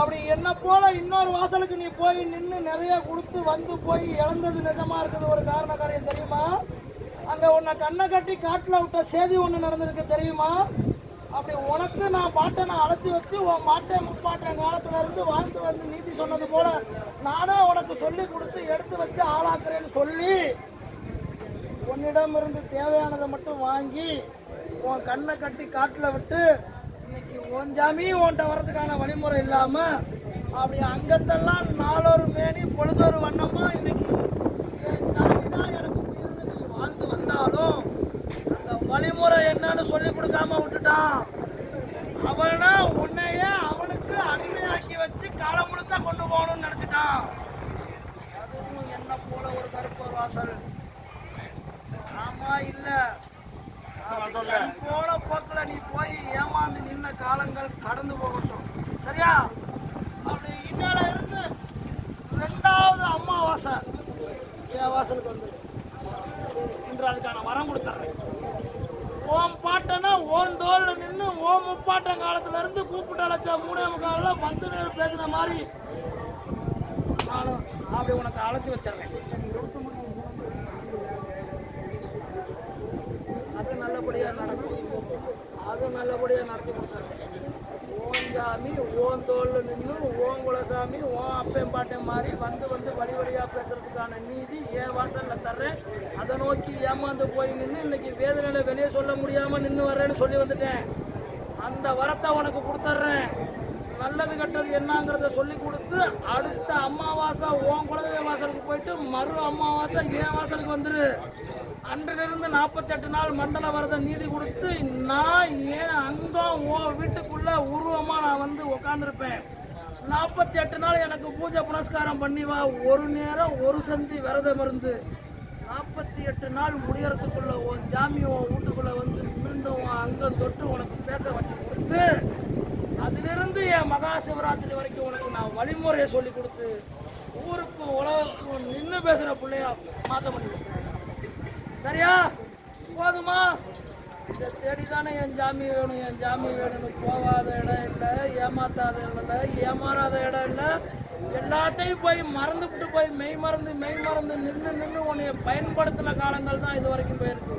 அப்படி என்ன போல இன்னொரு வாசலுக்கு நீ போய் நின்று நிறைய கொடுத்து வந்து போய் இழந்தது நிஜமா இருக்குது ஒரு காரண காரியம் தெரியுமா? அங்க உன்னை கண்ணை கட்டி காட்டுல விட்ட சேதி ஒண்ணு நடந்திருக்கு தெரியுமா? அப்படி உனக்கு நான் பாட்டை நான் அழைச்சி வச்சு உன் பாட்டை முப்பாட்டன் காலத்துல இருந்து வாழ்ந்து வந்து நீதி சொன்னது போல நானே உனக்கு சொல்லி கொடுத்து எடுத்து வச்சு ஆளாக்குறேன்னு சொல்லி உன்னிடம் இருந்து தேவையானதை மட்டும் வாங்கி உன் கண்ணை கட்டி காட்டுல விட்டு இன்னைக்கு உன் ஜாமி உன்கிட்ட வர்றதுக்கான வழிமுறை இல்லாம அப்படி அங்கத்தெல்லாம் நாளொரு மேனி பொழுதொரு வண்ணமா இன்னைக்கு என் ஜாமி தான் எனக்கு உயிர்னு நீ வாழ்ந்து வந்தாலும் அந்த வழிமுறை என்னன்னு சொல்லி கொடுக்காம விட்டுட்டான் அவனா உன்னையே அவனுக்கு அடிமையாக்கி வச்சு காலம் முழுக்க கொண்டு போகணும்னு நினைச்சிட்டான். அதுவும் என்ன போல ஒரு கருப்பு வாசல். ஆமா இல்ல. கண் போன போய் ஏமாந்து நின்ன காலங்கள் கடந்து போகட்டும். சரியா? அப்படி இன்னையில இருந்து ரெண்டாவது அம்மாவாசை என் வாசலுக்கு வந்து இன்று அதுக்கான வரம் கொடுத்துட்றேன் ஓம் பாட்டனா ஓன் தோல்ல நின்று ஓம் முப்பாட்டம் காலத்துல இருந்து கூப்பிட்டு அழைச்ச மூணே முக்கால வந்து நின்னு பேசுன மாதிரி நானும் அப்படி உனக்கு அழைச்சி வச்சிடறேன். அது நல்லபடியாக நடக்கும். நல்லபடியாக நடத்தி கொடுத்தாரு. ஓன் சாமி ஓன் தோல்ல நின்று ஓன் குலசாமி ஓன் அப்பையும் பாட்டையும் மாதிரி வந்து வந்து வழி வழியாக பேசுறதுக்கான நீதி ஏன் வாசலில் தர்றேன். அதை நோக்கி ஏமாந்து போய் நின்று இன்னைக்கு வேதனையில் வெளியே சொல்ல முடியாமல் நின்று வர்றேன்னு சொல்லி வந்துட்டேன். அந்த வரத்தை உனக்கு கொடுத்துட்றேன் நல்லது கெட்டது என்னங்கிறத சொல்லி கொடுத்து அடுத்த அமாவாசை ஓன் குலதெய்வ வாசலுக்கு போயிட்டு மறு அமாவாசை ஏன் வாசலுக்கு வந்துரு. அன்றிலிருந்து நாற்பத்தெட்டு நாள் மண்டல வரத நீதி கொடுத்து நான் ஏன் அங்கம் உன் வீட்டுக்குள்ள உருவமா நான் வந்து உக்காந்துருப்பேன்? நாற்பத்தி எட்டு நாள் எனக்கு பூஜை புனஸ்காரம் பண்ணி வா. ஒரு நேரம் ஒரு சந்தி விரதம் இருந்து நாற்பத்தி எட்டு நாள் முடியறதுக்குள்ள உன் ஜாமி உன் வீட்டுக்குள்ள வந்து மீண்டும் உன் அங்கம் தொட்டு உனக்கு பேச வச்சு கொடுத்து அதிலிருந்து என் மகா சிவராத்திரி வரைக்கும் உனக்கு நான் வழிமுறையை சொல்லி கொடுத்து ஊருக்கும் உலகத்துக்கும் நின்று பேசுகிற பிள்ளையா மாற்ற முடியும். சரியா? போதுமா? இதை தேடி தானே என் ஜாமி வேணும் என் ஜாமி வேணும்னு போகாத இடம் இல்லை ஏமாத்தாத இடம் இல்லை ஏமாறாத இடம் இல்லை. எல்லாத்தையும் போய் மறந்துவிட்டு போய் மெய் மறந்து மெய் மறந்து நின்று நின்று உன்னைய பயன்படுத்தின காலங்கள் தான் இது வரைக்கும் போயிருக்கு.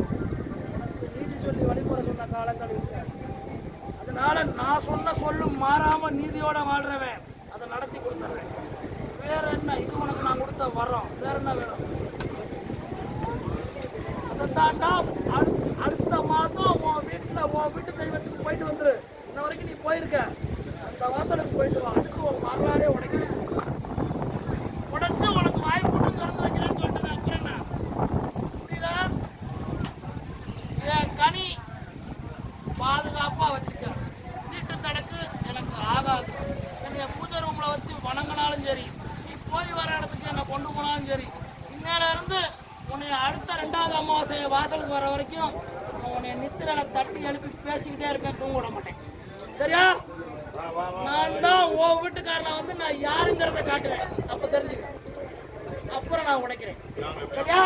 நீதி சொல்லி வழிபட சொன்ன காலங்கள் இல்லை. அதனால நான் சொன்ன சொல்லு மாறாம நீதியோட வாழ்றவன். அதை நடத்தி கொடுத்துறேன். வேற என்ன? இது உனக்கு நான் கொடுத்த வரோம். வேற என்ன வேணும்? அதை அடுத்த அடுத்த மாதம் உன் வீட்டில் உன் வீட்டு தெய்வத்துக்கு போயிட்டு வந்துரு. இன்ன வரைக்கும் நீ போயிருக்க. அந்த வாசலுக்கு போயிட்டு வா. அதுக்கு உன் வரலாறே உடைக்க உடைச்சு உனக்கு வாய்ப்பு திறந்து வைக்கிறேன்னு சொல்லிட்டு அப்புறம் என்ன? புரியுதா? என் கனி பாதுகாப்பா வச்சுக்க. வீட்டு தடக்கு எனக்கு ஆகாது. என்னைய பூஜை ரூம்ல வச்சு வணங்கினாலும் சரி நீ போய் வர இடத்துக்கு என்னை கொண்டு போனாலும் சரி இன்னையில இருந்து உன்னை அடுத்த ரெண்டாவது அமாவாசை வாசலுக்கு வர வரைக்கும் அவனை உன்னை நித்திரனை தட்டி எழுப்பி பேசிக்கிட்டே இருப்பேன் தூங்க விட மாட்டேன். சரியா? நான் தான் ஓ வீட்டுக்காரனை வந்து நான் யாருங்கிறத காட்டுவேன் அப்ப தெரிஞ்சுக்க. அப்புறம் நான் உடைக்கிறேன். சரியா?